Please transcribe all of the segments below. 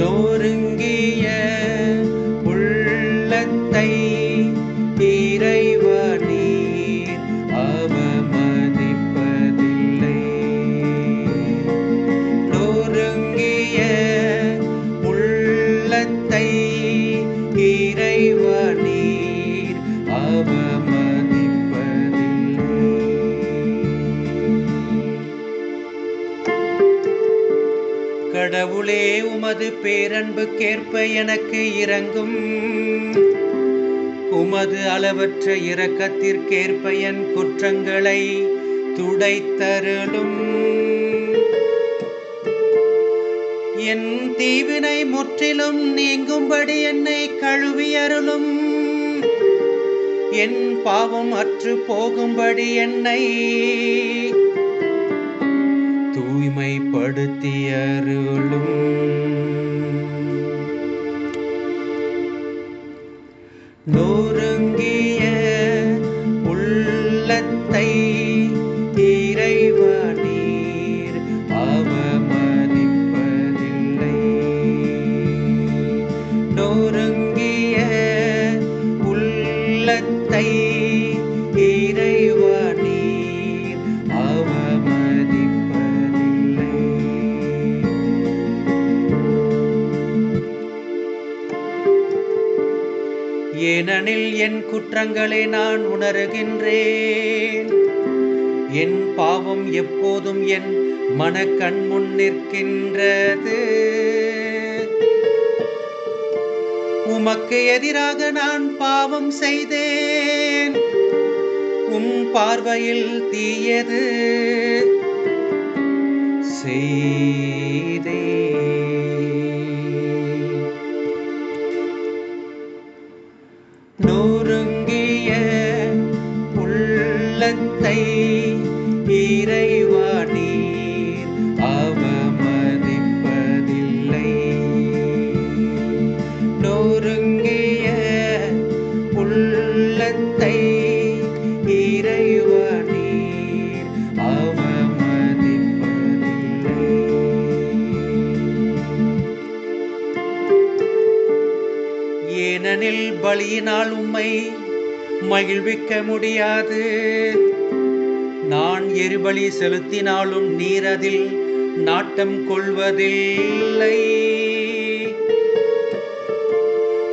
நொறுங்கிய உள்ளத்தை இறை கடவுளே உமது பேரன்புக்கேற்ப எனக்கு இறங்கும் உமது அளவற்ற இரக்கத்திற்கேற்ப என் குற்றங்களை துடைத்தருளும். என் தீவினை முற்றிலும் நீங்கும்படி என்னை கழுவியருளும். என் பாவம் அற்று போகும்படி என்னை தூய்மைப்படுத்தி அருளும் நொறுங்கிய உள்ளத்தை இறைவா நீர் அவமதிப்பதில்லை. நொறுங்கிய உள்ளத்தை இறைவா ஏனெனில் என் குற்றங்களை நான் உணருகின்றேன். என் பாவம் எப்போதும் என் மனக்கண் முன் நிற்கின்றது. உமக்கு எதிராக நான் பாவம் செய்தேன். உம் பார்வையில் தீயது. செய்தேன் உள்ளத்தை இறைவா நீர் அவமதிப்பதில்லை. நொறுங்கிய உள்ளத்தை இறைவா நீர் அவமதிப்பதில்லை. ஏனெனில் பலியினால் உம்மை மகிழ்விக்க முடியாது. நான் எரிபலி செலுத்தினாலும் நீர் அதில் நாட்டம் கொள்வதில்லை.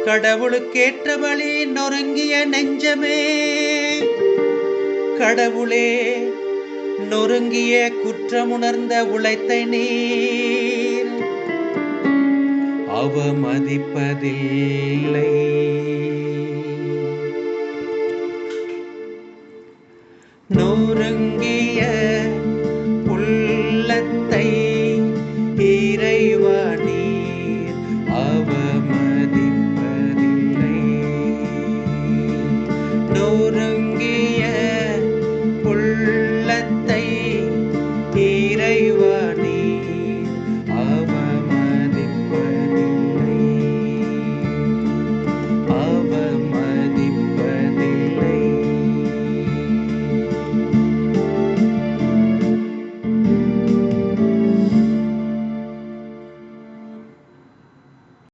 கடவுளுக்கேற்ற வழி நொறுங்கிய நெஞ்சமே. கடவுளே நொறுங்கிய குற்றமுணர்ந்த உழைத்த நீர். அவமதிப்பதில்லை. நொறுங்கிய உள்ளத்தை இறைவா நீர் அவமதிப்பதில்லை. நொறுங்க